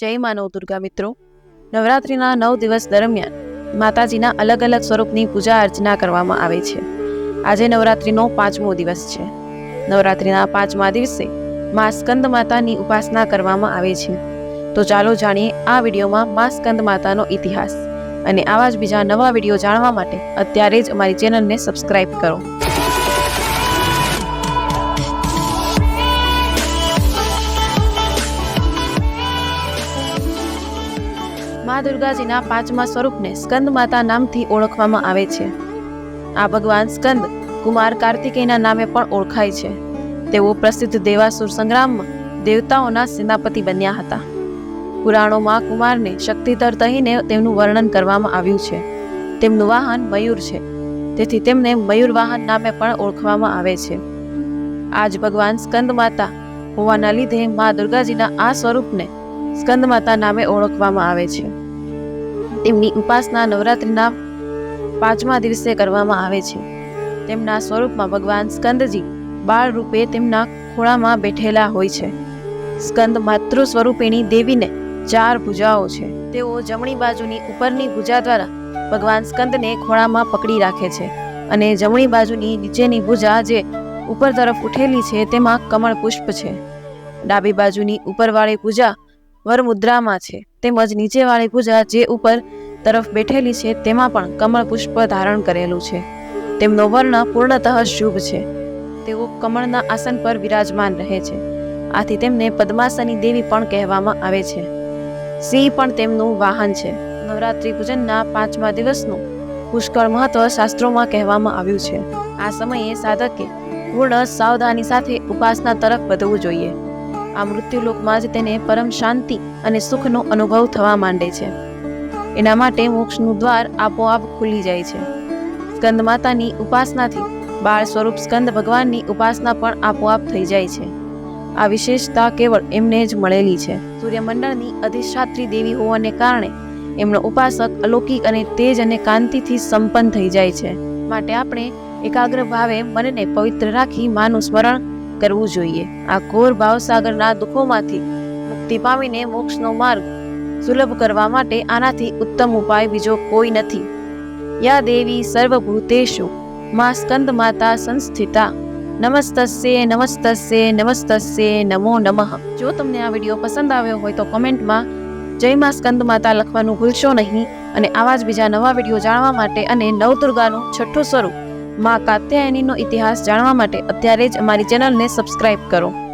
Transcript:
જય માનવ દુર્ગા મિત્રો. નવરાત્રિના નવ દિવસ દરમિયાન માતાજીના અલગ અલગ સ્વરૂપની પૂજા અર્ચના કરવામાં આવે છે. આજે નવરાત્રિનો પાંચમો દિવસ છે. નવરાત્રિના પાંચમા દિવસે મા સ્કંદ માતાની ઉપાસના કરવામાં આવે છે. તો ચાલો જાણીએ આ વિડીયોમાં મા સ્કંદ માતાનો ઇતિહાસ. અને આવા જ બીજા નવા વીડિયો જાણવા માટે અત્યારે જ અમારી ચેનલને સબસ્ક્રાઇબ કરો. મા દુર્ગાજીના પાંચમા સ્વરૂપને સ્કંદ માતા નામથી ઓળખવામાં આવે છે. આ ભગવાન સ્કંદ કુમાર કાર્તિકેયના નામે પણ ઓળખાય છે. તેઓ પ્રસિદ્ધ દેવાસુર સંગ્રામમાં દેવતાઓના સેનાપતિ બન્યા હતા. પુરાણોમાં કુમારને શક્તિધર કહીને તેમનું વર્ણન કરવામાં આવ્યું છે. તેમનું વાહન મયુર છે. તેથી તેમને મયુર વાહન નામે પણ ઓળખવામાં આવે છે. આજ ભગવાન સ્કંદ માતા હોવાના લીધે મા દુર્ગાજીના આ સ્વરૂપને સ્કંદ માતા નામે ઓળખવામાં આવે છે. તેમની ઉપાસના નવરાત્રિના પાંચમા દિવસે કરવામાં આવે છે. તેમના સ્વરૂપમાં ભગવાન સ્કંદજી બાળ રૂપે તેમના ખોળામાં બેઠેલા હોય છે. સ્કંદ માતૃ સ્વરૂપિણી દેવીને ચાર ભુજાઓ છે. તેઓ જમણી બાજુની ઉપરની ભુજા દ્વારા ભગવાન સ્કંદને ખોળામાં પકડી રાખે છે અને જમણી બાજુની નીચેની ભુજા જે ઉપર તરફ ઉઠેલી છે તેમાં કમળ પુષ્પ છે. ડાબી બાજુની ઉપરવાળી પૂજા વરમુદ્રામાં છે. તેમજ નીચેવાળી પૂજા જે ઉપર તરફ બેઠેલી છે, તેમાં પણ કમળ પુષ્પ ધારણ કરેલું છે. તેમનો વર્ણ પૂર્ણતઃ શુભ છે. તેઓ કમળના આસન પર વિરાજમાન રહે છે. આથી તેમને પદ્માસની દેવી પણ કહેવામાં આવે છે. સિંહ પણ તેમનું વાહન છે. નવરાત્રિ પૂજનના પાંચમા દિવસનું પુષ્કળ મહત્વ શાસ્ત્રોમાં કહેવામાં આવ્યું છે. આ સમયે સાધકે પૂર્ણ સાવધાની સાથે ઉપાસના તરફ વધવું જોઈએ. આ મૃત્યુલોકમાં જ તેને પરમ શાંતિ અને સુખનો અનુભવ થવા માંડે છે. એના માટે મોક્ષનું દ્વાર આપોઆપ ખુલી જાય છે. સ્કંદ માતાની ઉપાસનાથી બાળ સ્વરૂપ સ્કંદ ભગવાનની ઉપાસના પણ આપોઆપ થઈ જાય છે. આ વિશેષતા કેવળ એમને જ મળેલી છે. સૂર્યમંડળની અધિષ્ઠાત્રી દેવી હોવાને કારણે એમનો ઉપાસક અલૌકિક અને તેજ અને કાંતિથી સંપન્ન થઈ જાય છે. માટે આપણે એકાગ્ર ભાવે મનને પવિત્ર રાખી માનું સ્મરણ કરવું જોઈએ. આ ઘોર ભાવસાગરના દુઃખોમાંથી મુક્તિ પામીને મોક્ષનો માર્ગ સુલભ કરવા માટે આનાથી ઉત્તમ ઉપાય બીજો કોઈ નથી. યા દેવી સર્વભૂતેશુ મા સ્કંદ માતા સંસ્થિતા, નમસ્તસ્ય નમસ્તસ્ય નમસ્તસ્ય નમો નમઃ. જો તમને આ વીડિયો પસંદ આવ્યો હોય તો કોમેન્ટમાં જય મા સ્કંદ માતા લખવાનું ભૂલશો નહીં અને આવા જ બીજા નવા વીડિયો જાણવા માટે અને નવદુર્ગાનું છઠ્ઠું સ્વરૂપ મા કાત્યાયનીનો ઇતિહાસ જાણવા માટે અત્યારે જ અમારી ચેનલને સબસ્ક્રાઇબ કરો.